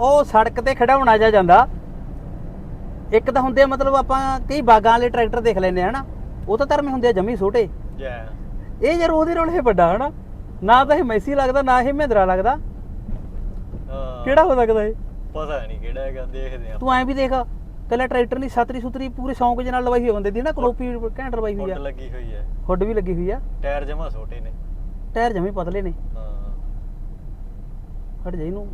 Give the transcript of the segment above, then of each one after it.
ਉਹ ਸੜਕ ਤੇ ਖੜਾਉਣਾ ਜਾ ਜਾਂਦਾ। ਇੱਕ ਤਾਂ ਹੁੰਦੇ ਆ ਮਤਲਬ ਆਪਾਂ ਕਈ ਬਾਗਾਂ ਵਾਲੇ ਟਰੈਕਟਰ ਦੇਖ ਆ ਹਨਾ? ਉਹ ਤਾਂ ਧਰਮੇ ਹੁੰਦੇ ਆ ਜਮੀ ਛੋਟੇ। ਜੈ। ਇਹ ਯਾਰ ਉਹਦੇ ਨਾਲ ਇਹ ਵੱਡਾ ਹਨਾ? ਨਾ ਤਾਂ ਇਹ ਮੈਸੀ ਲੱਗਦਾ ਨਾ ਇਹ ਮਹਿੰਦਰਾ ਲੱਗਦਾ। ਕਿਹੜਾ ਹੋ ਸਕਦਾ ਇਹ? ਪਤਾ ਨਹੀਂ ਕਿਹੜਾ ਹੈਗਾ ਦੇਖਦੇ ਆ ਤੂੰ ਐਂ ਵੀ ਦੇਖ ਪਹਿਲਾਂ ਟਰੈਕਟਰ ਨਹੀਂ ਸਤਰੀ ਸੁਤਰੀ ਪੂਰੇ ਸ਼ੌਂਕ ਦੇ ਨਾਲ ਲਵਾਈ ਹੋਈ ਬੰਦੇ ਦੀ ਨਾ ਕਲੋਪੀ ਘੈਂਟ ਲਵਾਈ ਹੋਈ ਆ। ਲੱਗੀ ਹੋਈ ਹੈ ਹੁੱਡ ਵੀ ਲੱਗੀ ਹੋਈ ਆ। ਟਾਇਰ ਜਮਾ ਛੋਟੇ ਨੇ। ਟਾਇਰ ਜਮੀ ਪਤਲੇ ਨੇ। ਹਾਂ। ਹਟ ਜਾ ਇਹਨੂੰ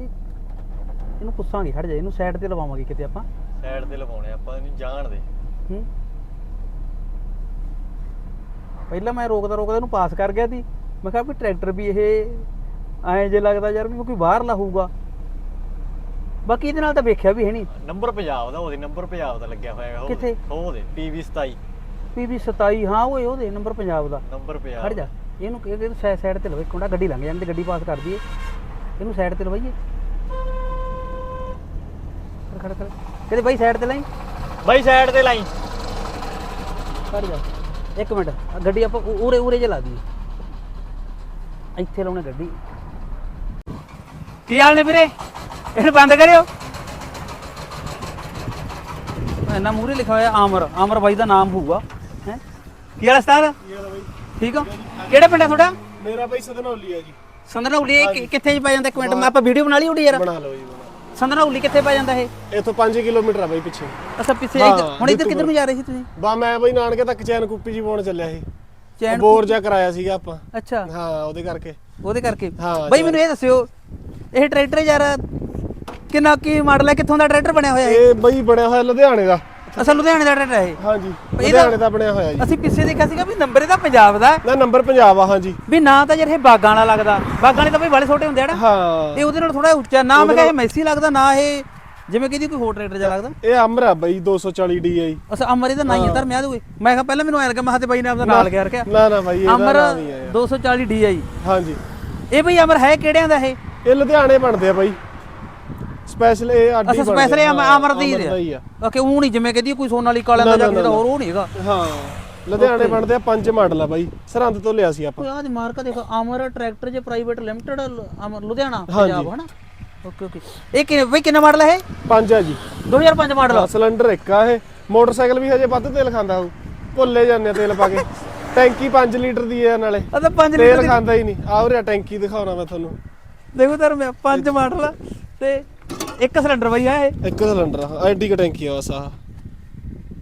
ਇਹ- ਇਹਨੂੰ ਪੁੱਛਾਂਗੇ ਹਟ ਜਾ ਇਹਨੂੰ ਸਾਈਡ ਤੇ ਲਵਾਵਾਂਗੇ ਕਿਤੇ ਆਪਾਂ। ਸਾਈਡ ਤੇ ਲਵਾਉਣੇ ਆਪਾਂ ਇਹਨੂੰ ਜਾਣ ਦੇ। ਹੂੰ। ਪਹਿਲਾਂ ਮੈਂ ਰੋਕਦਾ ਰੋਕਦਾ ਇਹਨੂੰ ਪਾਸ ਕਰ ਗਿਆ ਸੀ। ਮੈਂ ਕਿਹਾ ਵੀ ਟਰੈਕਟਰ ਵੀ ਇਹ ਐਂ ਜੇ ਲੱਗਦਾ ਯਾਰ ਵੀ ਕੋਈ ਬਾਹਰ ਲਾਹੂਗਾ ਬਾਕੀ ਇਹਦੇ ਨਾਲ ਤਾਂ ਵੇਖਿਆ ਵੀ ਹੈ ਨਹੀਂ। ਨੰਬਰ ਪੰਜਾਬ ਦਾ ਉਹਦੇ ਨੰਬਰ ਪੰਜਾਬ ਦਾ ਲੱਗਿਆ ਹੋਇਆ ਹੈਗਾ। ਕਿੱਥੇ? ਉਹਦੇ PV 27 ਪੀਵੀ 27 ਹਾਂ ਓਏ ਉਹਦੇ ਨੰਬਰ ਪੰਜਾਬ ਦਾ। ਨੰਬਰ ਪੰਜਾਬ ਖੜ ਜਾ ਇਹਨੂੰ ਕਿ ਸਾਈਡ ਤੇ ਲਵੇ ਕੋਂਡਾ ਗੱਡੀ ਲੰਘ ਜਾਂਦੀ ਗੱਡੀ ਪਾਸ ਕਰ ਦਈਏ। ਇਹਨੂੰ ਸਾਈਡ ਤੇ ਲਵਾਈਏ। ਖੜ ਖੜ ਖੜ। ਕਿਤੇ ਬਾਈ ਸਾਈਡ ਤੇ ਲਾਈ। ਬਾਈ ਸਾਈਡ ਤੇ ਲਾਈ। ਖੜ ਜਾ। ਇੱਕ ਮਿੰਟ। ਆਹ ਗੱਡੀ ਆਪਾਂ ਉ- ਉਰੇ ਉਰੇ ਜੇ ਲਾ ਦਈਏ। ਇੱਥੇ ਲਾਉਣੇ ਗੱਡੀ। ਕੀ ਹਾਲ ਨੇ ਵੀਰੇ? ਇਹਨੂੰ ਬੰਦ ਕਰਿਓ। ਇਹਨਾਂ ਮੂਰੇ ਲਿਖਿਆ ਹੋਇਆ ਆਮਰ। ਆਮਰ ਬਾਈ ਦਾ ਨਾਮ ਹੋਊਗਾ। ਹੈ? ਕੀ ਹਾਲ ਸਤਾਰ ਠੀਕ ਹੋ? ਕਿਹੜੇ ਪਿੰਡ ਆ ਤੁਹਾਡਾ? ਮੇਰਾ ਬਾਈ ਸਦਨੌਲੀ ਆ ਜੀ। ਸੰਦਨੌਲੀ ਇਹ ਕਿ- ਕਿੱਥੇ ਜੀ ਪੈ ਜਾਂਦਾ? ਇੱਕ ਮਿੰਟ ਮੈਂ ਆਪਾਂ ਵੀਡੀਓ ਬਣਾ ਲਈ ਉਹਦੀ ਯਾਰ ਬਣਾ ਲਓ ਜੀ ਬਣਾ ਸੰਦਨੌਲੀ ਕਿੱਥੇ ਪੈ ਜਾਂਦਾ ਇਹ? ਇੱਥੋਂ 5 ਕਿਲੋਮੀਟਰ ਆ ਬਾਈ ਪਿੱਛੇ। ਅਸਾਂ ਪਿੱਛੇ ਹਾਂ, ਹੁਣ ਇੱਧਰ ਕਿੱਧਰ ਨੂੰ ਜਾ ਰਹੇ ਸੀ ਤੁਸੀਂ? ਬਾ ਮੈਂ ਬਾਈ ਨਾਨਕੇ ਤੱਕ ਚੈਨ ਕੁੱਪੀ ਜੀ ਪਾਉਣ ਚੱਲਿਆ ਸੀ। ਚੈਨ ਬੋਰ ਜਾ ਕਰਾਇਆ ਸੀਗਾ ਆਪਾਂ। ਅੱਛਾ। ਹਾਂ ਉਹਦੇ ਕਰਕੇ। ਉਹਦੇ ਕਰਕੇ। ਹਾਂ, ਬਈ। ਮੈਨੂੰ ਇਹ ਦੱਸਿਓ ਇਹ ਟਰੈਕਟਰ ਯਾਰ ਕਿੰਨਾ ਕੀ ਮਾਡਲ ਹੈ? ਕਿੱਥੋਂ ਦਾ ਟਰੈਕਟਰ ਬਣਿਆ ਹੋਇਆ ਹੈ ਇਹ ਬਾਈ ਬਣਿਆ ਹੋਇਆ ਲੁਧਿਆਣੇ ਦਾ। ਅਸਲ ਲੁਧਿਆਣੇ ਦਾ ਹੈ ਇਹ। ਹਾਂਜੀ ਲੁਧਿਆਣੇ ਦਾ ਬਣਿਆ ਹੋਇਆ ਜੀ। ਅਸੀਂ ਪਿੱਛੇ ਦੇਖਿਆ ਸੀਗਾ ਵੀ ਨੰਬਰ ਇਹਦਾ ਪੰਜਾਬ ਦਾ। ਨਾ ਨੰਬਰ ਪੰਜਾਬ ਆ ਹਾਂਜੀ। ਵੀ ਨਾ ਤਾਂ ਯਾਰ ਇਹ ਬਾਗਾਂ ਵਾਲਾ ਲੱਗਦਾ। ਬਾਗਾਂ ਵਾਲੇ ਤਾਂ ਬਈ ਬੜੇ ਛੋਟੇ ਹੁੰਦੇ ਆ ਨਾ। ਹਾਂ। ਇਹ ਉਹਦੇ ਨਾਲ ਥੋੜਾ ਉੱਚਾ। ਨਾ ਮੈਂ ਕਿਹਾ ਮੈਸੀ ਲੱਗਦਾ ਨਾ ਇਹ ਜਿਵੇਂ ਕਿ ਕੋਈ ਹੋਰ ਟਰੈਕਟਰ ਜਿਹਾ ਲੱਗਦਾ। ਇਹ ਅਮਰ ਆ ਬਾਈ 240 DI ਅਸਾਂ ਅਮਰ ਇਹਦਾ ਨਹੀਂ ਹੈ ਧਰ ਮਿਆ ਦੂਏ ਮੈਂ ਕਿਹਾ ਪਹਿਲਾਂ ਮੈਨੂੰ ਐਂ ਲੱਗਾ ਮਹਾਤੇ ਬਾਈ ਨੇ ਆਪਦਾ ਨਾਲ ਗਿਆ ਰੱਖਿਆ। ਨਾ ਨਾ ਬਾਈ ਇਹਦਾ ਅਮਰ ਨਾਮ ਹੀ ਆ ਯਾਰ। 240 DI ਹਾਂਜੀ। ਇਹ ਬਈ ਅਮਰ ਹੈ ਕਿਹੜਿਆਂ ਦਾ ਇਹ? ਇਹ ਲੁਧਿਆਣੇ ਬਣਦੇ ਆ ਬਾਈ। ਸਪੈਸ਼ਲ ਇਹ ਅੱਡੀ ਅੱਛਾ ਸਪੈਸ਼ਲ ਆ। ਹਾਂ, ਆ। ਓਕੇ ਉਹ ਨਹੀਂ ਜਿਵੇਂ ਕਹਦੀ ਕੋਈ ਸੋਨਾਲੀ ਕਾਲਿਆਂ ਦਾ ਜਾਂ ਕਿਸੇ। ਹੋਰ ਉਹ ਨਹੀਂ ਹੈਗਾ ਹਾਂ ਲੁਧਿਆਣੇ ਬਣਦੇ ਆ ਪੰਜ ਮਾਡਲ ਆ ਬਾਈ। ਸਰਹੰਦ ਤੋਂ ਲਿਆ ਸੀ ਆਪਾਂ। ਆਹ ਦੀ ਮਾਰਕਾ ਦੇਖੋ ਅਮਰ ਟਰੈਕਟਰ ਜੇ ਪ੍ਰਾਈਵੇਟ ਲਿਮਟਿਡ ਅਮਰ ਲੁਧਿਆਣਾ। ਪੰਜਾਬ ਹਨਾ? Okay okay. ਇਹ ਕਿੰਨੇ ਬਈ ਕਿੰਨਾ ਮਾਡਲ ਹੈ ਪੰਜ ਆ ਜੀ। 2005 ਮਾਡਲ ਸਿਲੰਡਰ ਇੱਕ ਆ ਇਹ। ਮੋਟਰਸਾਈਕਲ ਵੀ ਹਜੇ ਵੱਧ ਤੇਲ ਖਾਂਦਾ ਉਹ। ਭੁੱਲੇ ਜਾਂਦੇ ਤੇਲ ਪਾ ਕੇ। ਟੈਂਕੀ 5 ਲੀਟਰ ਦੀ ਹੈ ਨਾਲੇ। ਆ ਤਾਂ 5 ਤੇਲ ਲੀਟਰ ਦੀ। ਖਾਂਦਾ ਹੀ ਨਹੀਂ। ਆਹ ਉਰੇ ਟੈਂਕੀ ਦਿਖਾਉਣਾ ਮੈਂ ਤੁਹਾਨੂੰ। ਦੇਖੋ ਤਰ ਮੈਂ 5 ਮਾਡਲ ਤੇ ਇੱਕ ਸਿਲੰਡਰ ਬਈ ਆ ਇਹ। ਇੱਕ ਸਿਲੰਡਰ ਆ ਐਡੀ ਕ ਟੈਂਕੀ ਆ ਬਸ ਆਹ।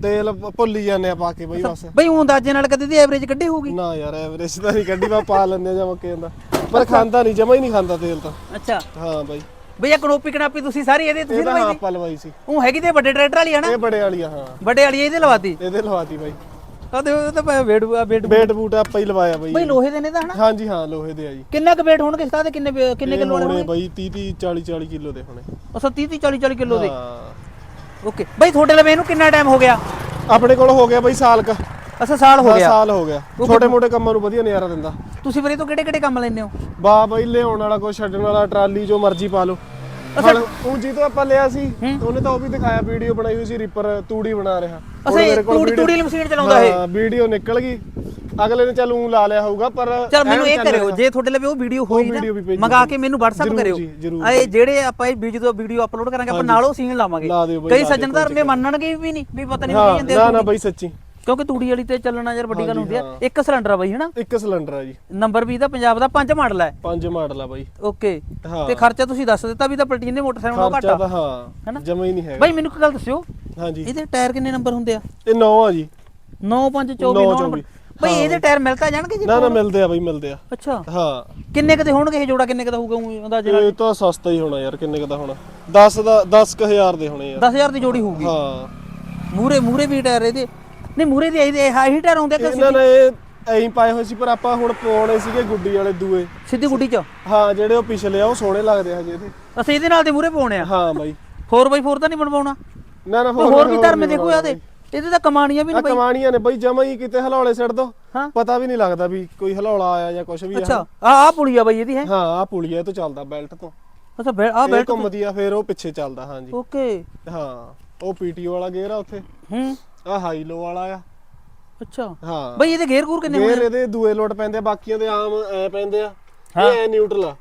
ਤੇਲ ਭ- ਭੁੱਲੀ ਜਾਂਦੇ ਆ ਪਾ ਕੇ ਬਈ ਬਸ। ਬਈ ਉਹ ਅੰਦਾਜ਼ੇ ਨਾਲ ਕਦੇ ਦੀ ਐਵਰੇਜ ਕੱਢੀ ਹੋਊਗੀ? ਨਾ ਯਾਰ ਐਵਰੇਜ ਤਾਂ ਨਹੀਂ ਕੱਢੀ ਮੈਂ ਪਾ ਲੈਂਦੇ ਜਾਂ ਮੱਕੇ ਜਾਂਦਾ। ਪਰ ਖਾਂਦਾ ਨਹੀਂ ਜਮਾ ਹੀ ਨਹੀਂ ਖਾਂਦਾ ਤੇਲ ਤਾਂ। ਅੱਛਾ। ਹਾਂ ਬਾਈ। ਬਈ ਇਹ ਕਨੋਪੀ ਕਨਾਪੀ ਤੁਸੀਂ ਸਾਰੀ ਇਹਦੇ ਤੁਸੀਂ ਇਹ ਤਾਂ ਹਾਂ ਲਵਾਈ ਆਪਾਂ ਲਵਾਈ ਸੀ। ਉਹ ਹੈਗੀ ਤੇ ਵੱਡੇ ਟਰੈਕਟਰ ਵਾਲੀ ਹਨਾ ਇਹ ਬੜੇ ਵਾਲੀ ਆ ਹਾਂ। ਵੱਡੇ ਵਾਲੀ ਇਹਦੇ ਲਵਾਤੀ? ਇਹਦੇ ਲਵਾਤੀ ਬਾਈ। ਆ ਦੇਖੋ ਇਹ ਤਾਂ ਭਾਵੇਂ ਵੇਟ ਆ ਵੇਟ ਬੇਟ ਬੂਟ ਆਪਾਂ ਹੀ ਲਵਾਇਆ ਬਾਈ। ਬਈ ਲੋਹੇ ਦੇ ਨੇ ਤਾਂ ਹਨਾ? ਹਾਂਜੀ ਹਾਂ ਲੋਹੇ ਦੇ ਆ ਜੀ। ਕਿੰਨਾ ਕੁ ਵੇਟ ਹੋਣਗੇ ਸਤਾ ਦੇ ਕਿੰਨੇ ਵੇ- ਕਿੰਨੇ ਇਹ ਕਿਲੋ ਹੋਣੇ ਹੋਣਗੇ? ਬਾਈ 30 30 40 40 ਕਿਲੋ ਦੇ ਹੋਣੇ। ਅਸਾਂ 30 30 40 40 ਕਿਲੋ ਦੇ। ਹਾਂ। ਓਕੇ। ਬਈ ਤੁਹਾਡੇ ਲਵੇ ਇਹਨੂੰ ਕਿੰਨਾ ਟਾਈਮ ਹੋ ਗਿਆ? ਆਪਣੇ ਕੋਲ ਹੋ ਗਿਆ ਬਾਈ ਸਾਲ ਕ। ਅਸਾਂ ਸਾਲ ਹੋ ਗਿਆ। ਸਾਲ ਹੋ ਗਿਆ। ਛੋਟੇ ਮੋਟੇ ਕੰਮਾਂ ਨੂੰ ਵਧੀਆ ਨਜ਼ਾਰਾ ਦਿੰਦਾ। ਤੁਸੀਂ ਵੀਰੇ ਤੋਂ ਕਿਹੜੇ ਕਿਹੜੇ ਕੰਮ ਲੈਂਦੇ ਹੋ? ਬਾ ਬਾਈ ਲਿਆਉਣ ਵਾਲਾ ਕੋਈ ਛੱਡਣ ਵਾਲਾ ਟਰਾਲੀ ਜੋ ਮਰਜ਼ੀ ਪਾ ਲਓ। ਹੁਣ ਉਹ ਜੀ ਤੋਂ ਆਪਾਂ ਲਿਆ ਸੀ ਉਹਨੇ ਤਾਂ ਉਹ ਵੀ ਦਿਖਾਇਆ ਵੀਡੀਓ ਬਣਾਈ ਹੋਈ ਸੀ ਰੀਪਰ ਤੂੜੀ ਬਣਾ ਰਿਹਾ। ਹੁਣ ਅਸੇ ਮੇਰੇ ਕੋਲ ਤੂੜੀ video- ਤੂੜੀ ਵਾਲੀ ਮਸ਼ੀਨ ਚਲਾਉਂਦਾ ਇਹ? ਹਾਂ ਵੀਡੀਓ ਨਿਕਲ ਗਈ। ਅਗਲੇ ਨੇ ਚੱਲ ਲਾ ਲਿਆ ਹੋਊਗਾ ਪਰ ਚਲ ਮੈਨੂੰ ਐਨ ਇਹ ਕਰਿਓ। ਜੇ ਤੁਹਾਡੇ ਉਹ ਵੀਡੀਓ ਹੋਈ ਨਾ ਮੰਗਾ। ਕੇ ਮੈਨੂੰ WhatsApp ਜਿਹੜੇ ਆਪਾਂ ਇਹ ਵੀਡੀਓ ਵੀਡੀਓ ਅਪਲੋਡ ਕਰਾਂਗੇ ਆਪਾਂ ਨਾਲ ਉਹ ਸੀਨ ਲਾਵਾਂਗੇ ਕਈ ਲਾ ਦਿਓ, ਸੱਜਣਦਾਰ ਮੇ ਮੰਨਣਗੇ ਵੀ ਨਹੀਂ ਵੀ ਪਤਾ ਨਹੀਂ ਹਾਂ ਕੀ ਜਾਂਦੇ ਨਾ ਨਾ ਬਾਈ ਸੱਚੀ। ਕਿਉਂਕਿ ਤੂੜੀ ਵਾਲੀ ਤੇ ਚੱਲਣਾ ਯਾਰ ਵੱਡੀ ਗੱਲ ਹੁੰਦੀ ਆ। ਹਾਂ। ਇੱਕ ਸਿਲੰਡਰ ਆ ਬਈ ਹਨਾ? ਇੱਕ ਸਿਲੰਡਰ ਆ ਜੀ। ਨੰਬਰ ਵੀ ਦਾ ਪੰਜਾਬ ਦਾ ਪੰਜ ਮਾਡਲ ਹੈ ਪੰਜ ਮਾਡਲ ਆ ਬਾਈ। ਓਕੇ। ਹਾਂ। ਤੇ ਖਰਚਾ ਤੁਸੀਂ ਦੱਸ ਦਿੱਤਾ ਵੀ ਤਾਂ ਪਲਟੀਨ ਦੇ ਮੋਟਰਸਾਈਕਲ ਨਾਲੋਂ ਘੱਟ ਆ। ਤਾਂ ਹੈਨਾ? ਹਾਂ ਜਮਾ ਹੀ ਨਹੀਂ ਹੈਗਾ। ਬਈ ਮੈਨੂੰ ਇੱਕ ਗੱਲ ਦੱਸਿਓ। ਹਾਂਜੀ। ਇਹਦੇ ਟਾਇਰ ਕਿੰਨੇ ਨੰਬਰ ਹੁੰਦੇ ਆ? ਇਹ 9 ਆ ਜੀ। 9 5 24 ਨੌ 9 ਚੌਵੀ। ਬਈ ਇਹਦੇ ਟਾਇਰ ਮਿਲਤਾ ਜਾਣਗੇ ਜੀ ਨਾ ਨਾ ਮਿਲਦੇ ਆ ਬਾਈ ਮਿਲਦੇ ਆ। ਅੱਛਾ। ਹਾਂ। ਕਿੰਨੇ ਕਦੇ ਹੋਣਗੇ ਇਹ ਜੋੜਾ? ਕਿੰਨੇ ਕਦਾ ਹੋਊਗਾ ਅੰਦਾਜ਼ੇ ਨਾਲ? ਇਹ ਤਾਂ ਸਸਤਾ ਹੀ ਹੋਣਾ ਯਾਰ ਕਿੰਨੇ ਕ ਦਾ ਹੋਣਾ? 10 ਦਾ 10000 ਦੇ ਹੋਣੇ ਯਾਰ 10000 ਦੀ ਜੋੜੀ ਹੋਊਗੀ? ਹਾਂ। ਮੂਰੇ ਮੂਰੇ ਵੀ ਟਾਇਰ ਇਹਦੇ। ਨਹੀਂ ਮੂਰੇ ਦੇ ਇਹਦੇ ਹਾਈ ਟਾਇਰ ਆਉਂਦੇ ਕਿ ਇਹਨਾਂ ਨੇ ਇਹ ਐਂ ਪਾਏ ਹੋਏ ਸੀ ਪਰ ਆਪਾਂ ਹੁਣ ਪਾਉਣੇ ਸੀਗੇ ਗੁੱਡੀ ਵਾਲੇ ਦੂਏ। ਸਿੱਧੀ ਗੁੱਡੀ ਚ? ਹਾਂ ਜਿਹੜੇ ਉਹ ਪਿਛਲੇ ਆ ਉਹ ਸੋਹਣੇ ਲੱਗਦੇ ਆ ਹਜੇ ਇਹਦੇ। ਅਸੀਂ ਇਹਦੇ ਨਾਲ ਦੇ ਮੂਰੇ ਪਾਉਣੇ ਆ। ਹਾਂ ਬਾਈ। 4x4 ਤਾਂ ਨਹੀਂ ਬਣਵਾਉਣਾ। ਨਾ ਨਾ ਹੋਰ ਵੀ ਧਰਮੇ ਦੇਖੋ ਇਹਦੇ। ਇਹਦੇ ਤਾਂ ਕਮਾਣੀਆਂ ਵੀ ਨਹੀਂ ਬਈ। ਕਮਾਣੀਆਂ ਨੇ ਬਾਈ ਜਮਾ ਹੀ ਕਿਤੇ ਹਲੌਲੇ ਛੱਡ ਦੋ। ਪਤਾ ਵੀ ਨਹੀਂ ਲੱਗਦਾ ਵੀ ਕੋਈ ਹਲੌਲਾ ਆਇਆ ਜਾਂ ਕੁਝ ਵੀ ਆ। ਅੱਛਾ ਆ ਆ ਪੁਲੀ ਆ ਬਈ ਇਹਦੀ ਹੈ? ਹਾਂ ਆ ਪੁਲੀਆ ਇਹ ਤੋਂ ਚੱਲਦਾ ਬੈਲਟ ਤੋਂ। ਅੱਛਾ ਆ ਇਹ ਬੈਲਟ ਘੁੰਮਦੀ ਆ ਫਿਰ ਉਹ ਪਿੱਛੇ ਚੱਲਦਾ ਹਾਂਜੀ। ਓਕੇ। ਹਾਂ ਉਹ ਪੀਟੀਓ ਵਾਲਾ ਗੇਅਰ ਆ ਉੱਥੇ। ਹੂੰ। ਆ ਹਾਈ ਲੋ ਵਾਲਾ ਆ। ਅੱਛਾ। ਹਾਂ। ਬਈ ਇਹਦੇ ਗੇਅਰ ਗੂਰ ਕਿੰਨੇ ਗੇਅਰ ਹੋਣੇ? ਇਹਦੇ ਦੂਏ ਲੋਟ ਪੈਂਦੇ ਆ ਬਾਕੀਆਂ ਦੇ ਆਮ ਐ ਪੈਂਦੇ ਆ। ਇਹ ਐ ਨਿਊਟਰਲ ਆ।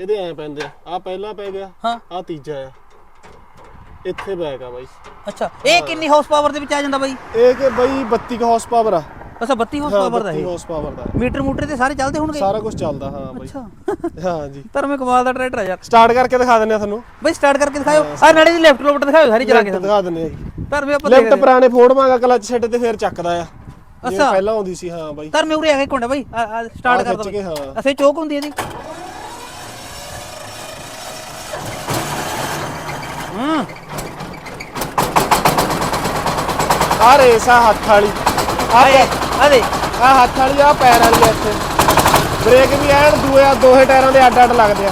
ਇਹਦੇ ਐ ਪੈਂਦੇ ਆ। ਆ ਪਹਿਲਾ ਪੈ ਗਿਆ ਹਾਂ। ਆ ਤੀਜਾ ਆ। ਇੱਥੇ ਬੈਕ ਆ ਬਾਈ। ਅੱਛਾ ਇਹ ਕਿੰਨੀ ਹਾਰਸ ਪਾਵਰ ਦੇ ਵਿੱਚ ਆ ਜਾਂਦਾ ਬਾਈ? ਇਹ ਕਿ ਬਾਈ 32 ਹਾਰਸ ਪਾਵਰ ਆ। ਅੱਛਾ 32 ਹਾਰਸ ਪਾਵਰ ਦਾ ਇਹ। ਹਾਰਸ ਪਾਵਰ ਦਾ। ਮੀਟਰ ਮੂਟਰ ਤੇ ਸਾਰੇ ਚੱਲਦੇ ਹੋਣਗੇ? ਸਾਰਾ ਕੁਝ ਚੱਲਦਾ ਹਾਂ ਬਾਈ। ਅੱਛਾ। ਹਾਂ ਜੀ। ਧਰਮੇ ਕਮਾਲ ਦਾ ਟਰੈਕਟਰ ਆ ਯਾਰ। ਸਟਾਰਟ ਕਰਕੇ ਦਿਖਾ ਦਿੰਨੇ ਆ ਤੁਹਾਨੂੰ। ਬਾਈ ਸਟਾਰਟ ਕਰਕੇ ਦਿਖਾਓ ਆ ਨਾਲੇ ਦੀ ਲੈਫਟ ਲੋਬਟ ਦਿਖਾਓ ਸਾਰੀ ਚਲਾ ਕੇ ਸਾਨੂੰ। ਦਿਖਾ ਦਿੰਨੇ ਆ ਜੀ। ਧਰਮੇ ਆਪਾਂ ਲੈਫਟ ਦੇਖਦੇ ਪੁਰਾਣੇ ਫੋੜ ਮਾਂਗਾ ਕਲਚ ਛੱਡ ਤੇ ਫੇਰ ਚੱਕਦਾ ਆ। ਜਿਵੇਂ ਅੱਛਾ। ਪਹਿਲਾਂ ਆਉਂਦੀ ਸੀ ਹਾਂ ਬਾਈ। ਧਰਮੇ ਉਰੇ ਆ ਕੋਂਡਾ ਬਾਈ ਸਟਾਰਟ ਕਰ ਦੋ ਹਾਂ। ਅਸੀਂ ਚੋਕ ਹੁੰਦੀ ਇਹਦੀ। ਹੂੰ। ਆ ਰੇਸ ਆ ਹੱਥ ਵਾਲੀ। ਆਏ ਆ ਦੇ। ਆ ਹੱਥ ਵਾਲੀ ਆ ਪੈਰ ਵਾਲੀ ਆ ਇੱਥੇ। ਬ੍ਰੇਕ ਵੀ ਐਨ ਦੂਏ ਆ ਦੋਹੇ ਟਾਇਰਾਂ ਦੇ ਅੱਡ ਅੱਡ ਲੱਗਦੇ ਆ।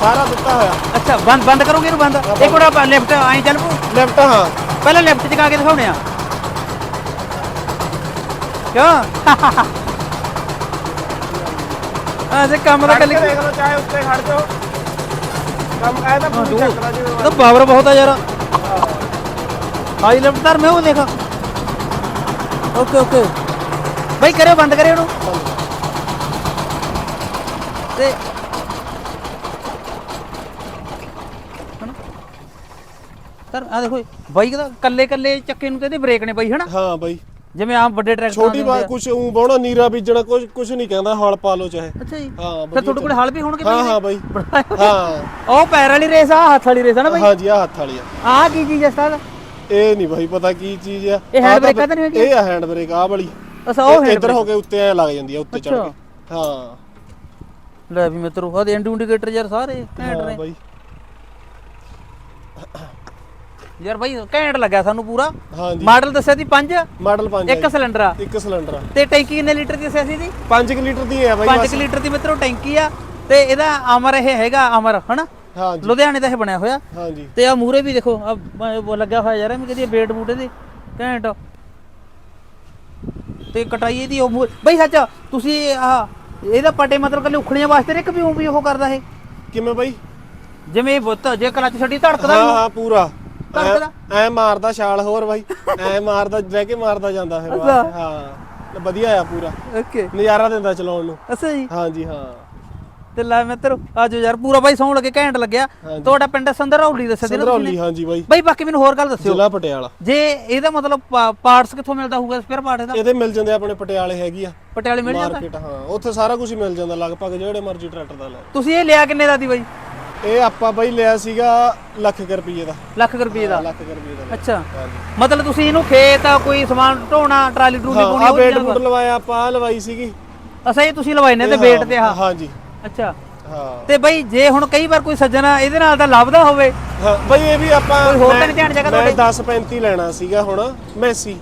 ਸਾਰਾ ਦਿੱਤਾ ਹੋਇਆ। ਅੱਛਾ ਬੰਦ ਬੰਦ ਕਰੋਗੇ ਇਹਨੂੰ ਬੰਦ? ਇੱਕ ਆਪਾਂ ਲੈਫਟ ਆਏ ਚੱਲ ਪੋ ਲੈਫਟ ਹਾਂ। ਪਹਿਲਾਂ ਲੈਫਟ ਚਕਾ ਕੇ ਦਿਖਾਉਣੇ ਆ। ਕਿਉਂ? ਆ ਤੇ ਕੰਮ ਦਾ ਦੇਖ ਲਓ ਚਾਹੇ ਉੱਤੇ ਖੜ ਜਾਓ। ਕੰਮ ਐ ਤਾਂ ਪੂਰੀ ਜਿਵੇਂ ਇਹਦਾ ਪਾਵਰ ਬਹੁਤ ਆ ਯਾਰ। ਹਾਈ ਲੈਫਟ ਧਰ ਮੈਂ ਉਹ ਦੇਖ। Okay okay. ਬਾਈ ਕਰਿਓ ਬੰਦ ਕਰਿਓ ਇਹਨੂੰ। ਤੇ ਸਰ ਆ ਦੇਖੋ ਬਾਈ ਦਾ ਕੱਲੇ ਕੱਲੇ ਚੱਕੇ ਨੂੰ ਤੇ ਇਹਦੇ ਬ੍ਰੇਕ ਨੇ ਬਾਈ ਹਨਾ? ਹਾਂ ਬਾਈ। ਜਿਵੇਂ ਆਮ ਵੱਡੇ ਟਰੈਕਟਰ ਛੋਟੀ ਬਾਤ ਕੁਛ ਉਂ ਬਹੁਣਾ ਨੀਰਾ ਬੀਜਣਾ ਕੁਝ ਕੁਝ ਨਹੀਂ ਕਹਿੰਦਾ ਹਲ ਪਾ ਲਓ ਚਾਹੇ। ਅੱਛਾ ਜੀ। ਹਾਂ ਫਿਰ ਤੁਹਾਡੇ ਕੋਲ ਹਲ ਵੀ ਹੋਣਗੇ ਹਾਂ ਹਾਂ ਬਾਈ। ਹਾਂ। ਉਹ ਪੈਰ ਵਾਲੀ ਰੇਸ ਆ ਹੱਥ ਵਾਲੀ ਰੇਸ ਆ ਨਾ ਬਾਈ? ਹਾਂ ਜੀ ਆ ਹੱਥ ਵਾਲੀ ਆ। ਆ ਕੀ ਚੀਜ਼ ਹੈ ਸਟਾਰ ਇਹ ਨਹੀਂ ਬਾਈ ਪਤਾ ਕੀ ਚੀਜ਼ ਆ। ਇਹ hand ਬ੍ਰੇਕਾਂ ਤਾਂ ਨਹੀਂ ਹੈਗੀਆਂ? ਇਹ ਆ ਹੈਂਡ ਬ੍ਰੇਕ ਆ ਵਾਲੀ। ਅੱਛਾ ਉਹ ਇਹ ਹੈ ਇੱਧਰ ਹੋ ਕੇ ਉੱਤੇ ਐ ਲੱਗ ਜਾਂਦੀ ਆ ਉੱਤੇ ਚੜ। ਕੇ। ਹਾਂ। ਲੈ ਵੀ ਮਿੱਤਰੋ ਆਹ ਦੇ ਇੰਡੀਕੇਟਰ ਯਾਰ ਸਾਰੇ ਘੈਂਟ ਹਾਂ ਨੇ। ਬਾਈ। ਯਾਰ ਬਾਈ ਘੈਂਟ ਲੱਗਿਆ ਸਾਨੂੰ ਪੂਰਾ। ਹਾਂ ਜੀ ਮਾਡਲ ਦੱਸਿਆ ਸੀ 5 ਮਾਡਲ 5 ਇੱਕ ਸਿਲੰਡਰ ਆ। ਇੱਕ ਸਿਲੰਡਰ ਆ। ਤੇ ਟੈਂਕੀ ਕਿੰਨੇ ਲੀਟਰ ਦੀ ਦੱਸਿਆ ਸੀ ਜੀ 5 ਲੀਟਰ ਦੀ ਹੈ ਬਾਈ 5 ਲੀਟਰ ਦੀ ਮਿੱਤਰੋ ਟੈਂਕੀ ਆ। ਤੇ ਇਹਦਾ ਅਮਰ ਇਹ ਹੈਗਾ ਅਮਰ ਹਨਾ? ਹਾਂ ਜੀ ਲੁਧਿਆਣੇ ਦਾ ਇਹ ਬਣਿਆ ਹੋਇਆ। ਹਾਂ ਜੀ ਤੇ ਆ ਮੂਰੇ ਵੀ ਦੇਖੋ ਆ ਲੱਗਿਆ ਹੋਇਆ ਯਾਰ ਮੈਂ ਕਹਿੰਦੀ ਬੇਟ ਬੂਟੇ ਦੀ ਘੈਂਟ। ਤੇ ਕਟਾਈ ਇਹਦੀ ਉਹ ਬਈ ਸੱਚ ਤੁਸੀਂ ਆ ਇਹਦਾ ਪਟੇ ਮਤਲਬ ਕੱਲੇ ਉਖੜੀਆਂ ਵਾਸਤੇ ਨੇ ਕਿ ਵੀ ਉਹ ਕਰਦਾ ਇਹ? ਕਿਵੇਂ ਬਾਈ? ਜਿਵੇਂ ਇਹ ਬੁੱਤ ਜੇ ਕਲੱਚ ਛੱਡੀ ਧੜਕਦਾ ਹਾਂ ਹਾਂ ਪੂਰਾ। ਧੜਕਦਾ? ਐ ਮਾਰਦਾ ਛਾਲ ਹੋਰ ਬਾਈ। ਐ ਮਾਰਦਾ ਰਹਿ ਕੇ ਮਾਰਦਾ ਜਾਂਦਾ ਫਿਰ ਅੱਛਾ। ਹਾਂ। ਵਧੀਆ ਆ ਪੂਰਾ। ਓਕੇ। ਨਜ਼ਾਰਾ ਦਿੰਦਾ ਚਲਾਉਣ ਨੂੰ। ਅੱਛਾ ਜੀ। ਹਾਂ ਜੀ ਹਾਂ। ਤੇ ਲੈ ਮਿੱਤਰ ਆਜੋ ਯਾਰ ਪੂਰਾ ਬਾਈ ਸੌਣ ਲੱਗੇ ਘੈਂਟ ਲੱਗਿਆ। ਹਾਂਜੀ। ਤੁਹਾਡਾ ਪਿੰਡ ਸੰਦਰੌਲੀ ਦੱਸਿਆ ਸੀ ਨਾ ਤੁਸੀਂ ਸੰਧਰੌਲੀ ਜੀ ਬਾਈ। ਬਾਈ ਬਾਕੀ ਮੈਨੂੰ ਹੋਰ ਗੱਲ ਦੱਸਿਓ। ਜ਼ਿਲ੍ਹਾ ਪਟਿਆਲਾ। ਜੇ ਇਹਦਾ ਮਤਲਬ ਪਾਰਟਸ ਕਿੱਥੋਂ ਮਿਲਦਾ ਹੋਊਗਾ ਸਪੇਅਰ ਪਾਰਟ ਇਹਦਾ? ਇਹਦੇ ਮਿਲ ਜਾਂਦੇ ਆਪਣੇ ਪਟਿਆਲੇ ਹੈਗੀ ਆ। ਪਟਿਆਲੇ ਮਿਲ ਜਾਂਦਾ? ਮਾਰਕੀਟ ਹਾਂ। ਉੱਥੇ ਸਾਰਾ ਕੁਝ ਮਿਲ ਜਾਂਦਾ ਲਗਭਗ ਜਿਹੜੇ ਮਰਜ਼ੀ ਟਰੈਕਟਰ ਦਾ ਲੈ ਤੁਸੀਂ ਇਹ ਲਿਆ ਕਿੰਨੇ ਦਾ ਦੀ ਬਾਈ? ਇਹ ਆਪਾਂ ਬਾਈ ਲਿਆ ਸੀਗਾ ਲੱਖ ਕੁ ਰੁਪਏ ਦਾ। ਲੱਖ ਕੁ ਰੁਪਏ ਦਾ? ਲੱਖ ਕੁ ਰੁਪਏ ਦਾ ਲਿਆ। ਅੱਛਾ। ਮਤਲਬ ਤੁਸੀਂ ਇਹਨੂੰ ਖੇਤ ਕੋਈ ਸਮਾਨ ਢੋਣਾ ਟਰਾਲੀ ਟਰੂਲੀ ਪਾਉਣੀ ਆ ਉਹ ਬੇਟ ਚੀਜ਼ਾਂ ਬੂਟ ਲਵਾਇਆ ਆਪਾਂ ਆਹ ਲਵਾਈ ਸੀਗੀ। ਅੱਛਾ ਇਹ ਤੁਸੀਂ ਲਵਾਏ ਨੇ ਤੇ ਵੇਟ ਤੇ ਹਾਂ ਜੀ ਅੱਛਾ। ਹਾਂ। ਤੇ ਬਾਈ ਜੇ ਹੁਣ ਕਈ ਵਾਰ ਕੋਈ ਸੱਜਣ ਇਹਦੇ ਨਾਲ ਤਾਂ ਲੱਭਦਾ ਹੋਵੇ? ਹਾਂ ਬਈ ਇਹ ਵੀ ਆਪਾਂ ਕੋਈ ਹੋਰ ਤਾਂ ਨਹੀਂ ਧਿਆਨ ਜਗ੍ਹਾ ਮੈਂ ਤੁਹਾਡੇ? 10 35 ਲੈਣਾ ਸੀਗਾ ਹੁਣ ਮੈਸੀ।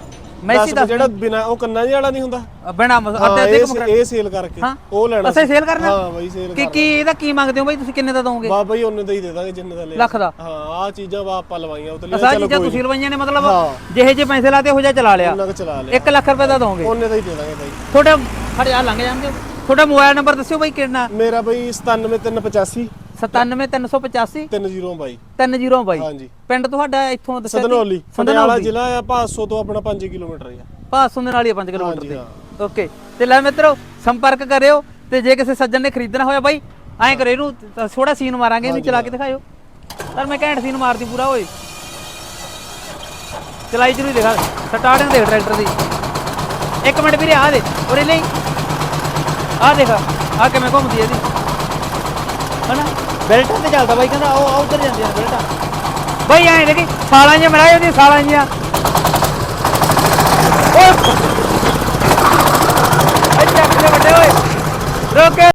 ਮੈਸੀ 10 ਜਿਹੜਾ ਬਿਨਾ ਉਹ ਕੰਨਾਂ ਜਿਹੇ ਵਾਲਾ ਨਹੀਂ ਹੁੰਦਾ? ਬਿਨਾ ਅੱਧੇ ਅੱਧੇ ਕਮਰਾ ਇਹ ਸੇਲ ਕਰਕੇ। ਉਹ ਲੈਣਾ। ਅੱਛਾ ਸੇਲ ਕਰਨਾ? ਹਾਂ ਬਾਈ ਸੇਲ ਕੀ ਕੀ ਇਹਦਾ ਕੀ ਮੰਗਦੇ ਹੋ ਬਾਈ ਤੁਸੀਂ? ਕਿੰਨੇ ਦਾ ਦੋਗੇ? ਬਾ ਬਾਈ ਉਹਨੇ ਦਾ ਹੀ ਦੇ ਦਾਂਗੇ ਜਿੰਨੇ ਦਾ ਲਿਆ। ਲੱਖ ਦਾ। ਹਾਂ ਆ ਚੀਜ਼ਾਂ ਵਾ ਆਪਾਂ ਲਵਾਈਆਂ ਉਹ ਤੇ ਲਿਆ। ਅਸਾਂ ਚਲੋ ਚੀਜ਼ਾਂ ਕੋਈ ਤੁਸੀਂ ਲਵਾਈਆਂ ਨੇ ਮਤਲਬ। ਜਿਹੇ ਜੇ ਪੈਸੇ ਲਾਤੇ ਹੋ ਜਾ ਚਲਾ ਲਿਆ। ਉਹਨਾਂ ਕੁ ਚਲਾ ਲਿਆ। 1 ਲੱਖ ਰੁਪਏ ਦਾ ਦੋਗੇ? ਉਹਨੇ ਦਾ ਹੀ ਦੇ ਦਾਂਗੇ ਬਾਈ। ਤੁਹਾਡਾ ਖੜੇ ਆ ਲੰਘ ਜਾਂਦੇ। ਤੁਹਾਡਾ ਮੋਬਾਈਲ ਨੰਬਰ ਦੱਸਿਓ ਬਾਈ ਕਿੰਨਾ? ਮੇਰਾ ਬਾਈ 97385 97385 30 ਬਾਈ। 30 ਬਾਈ। ਹਾਂਜੀ। ਪਿੰਡ ਤੁਹਾਡਾ ਇੱਥੋਂ ਦੱਸਿਆ? ਸਦਨੌਲੀ। ਪਟਿਆਲਾ ਜ਼ਿਲ੍ਹਾ ਆ 500 ਤੋਂ ਆਪਣਾ 5 ਕਿਲੋਮੀਟਰ ਆ। ਪਾਸੋਂ ਦੇ ਨਾਲ ਹੀ 5 ਕਿਲੋਮੀਟਰ ਤੇ। ਓਕੇ। ਤੇ ਲੈ ਮਿੱਤਰੋ ਸੰਪਰਕ ਕਰਿਓ ਤੇ ਜੇ ਕਿਸੇ ਸੱਜਣ ਨੇ ਖਰੀਦਣਾ ਹੋਇਆ ਬਾਈ ਐਂ ਕਰੋ ਇਹਨੂੰ ਥੋੜਾ ਸੀਨ ਮਾਰਾਂਗੇ ਇਹਨੂੰ ਚਲਾ ਕੇ ਦਿਖਾਇਓ। ਪਰ ਮੈਂ ਘੈਂਟ ਸੀਨ ਮਾਰਦੀ ਪੂਰਾ ਓਏ। ਚਲਾਈ ਜਰੂਰ ਦਿਖਾ। ਸਟਾਰਟਿੰਗ ਦੇਖ ਟਰੈਕਟਰ ਦੀ। ਇੱਕ ਮਿੰਟ ਵੀਰੇ ਆ ਦੇ ਉਰੇ ਲਈ ਆ ਦੇਖ ਆ ਕਿਵੇਂ ਘੁੰਮਦੀ ਇਹਦੀ। ਹਨਾ? ਬੈਲਟ ਤੇ ਚੱਲਦਾ ਬਾਈ, ਕਹਿੰਦਾ ਉਹ ਉਧਰ ਜਾਂਦੀਆਂ ਨੇ ਬੈਲਟਾਂ। ਬਾਈ, ਐਂ ਦੇਖੀ, ਸਾਲਾਂ ਜਿਹਾ ਮਰਾਇਆ ਉਹਦੀ ਸਾਲਾਂ ਜਿਹਾ ਓਏ। ਅੱਛਾ ਕਿੰਨੇ ਵੱਡੇ ਹੋਏ। ਰੋਕੇ।